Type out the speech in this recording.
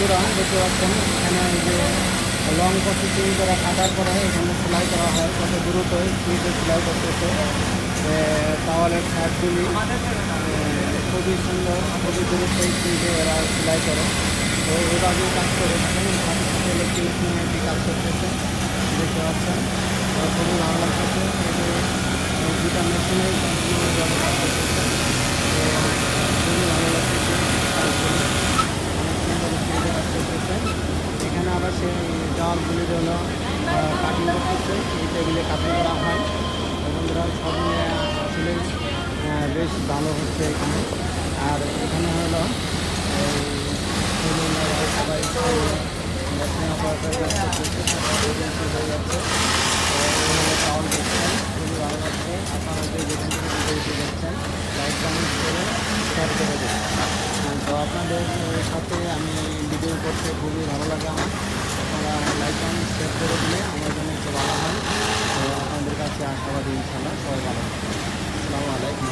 বন্ধুরা দেখতে পাচ্ছেন। এখানে যে লং প্রসেসিং করে, কাটার পরে এখানে সেলাই করা হয়, কত দ্রুত স্পিডে সেলাই করতেছে। তাওয়ালের শার্টগুলি খুবই সুন্দর, খুবই দ্রুত স্পিডে এরা সেলাই করে। তো এভাবেই কাজ করে থাকেন। সাথে সাথে এটি কাজ করতেছে, দেখতে পাচ্ছেন। খুবই ভালো লাগতেছে। দুটা মেশিনেই সম্পূর্ণভাবে কাজ করতেছে তো খুবই ভালো লাগতেছে কাজগুলি অনেক সুন্দর স্পিডে কাজ করতেছে এখানে আবার সেই দেওয়ালগুলির হলো কাটিং করতেছে এই টেবিলে কাটিং করা হয়। বন্ধুরা, সব নিয়ে আসলে বেশ ভালো হচ্ছে এখানে। আর এখানে হলো সবাই ভালো লাগছে। আপনারা তো আপনাদের সাথে আমি করতে খুবই ভালো লাগে আমার। আপনারা লাইক কমেন্ট শেয়ার করে দিলে আমার জন্য একটু ভালো হয়। তো আপনাদের কাছে আশাবাদী ইনশাল্লাহ সবাই ভালো আসসালামু আলাইকুম।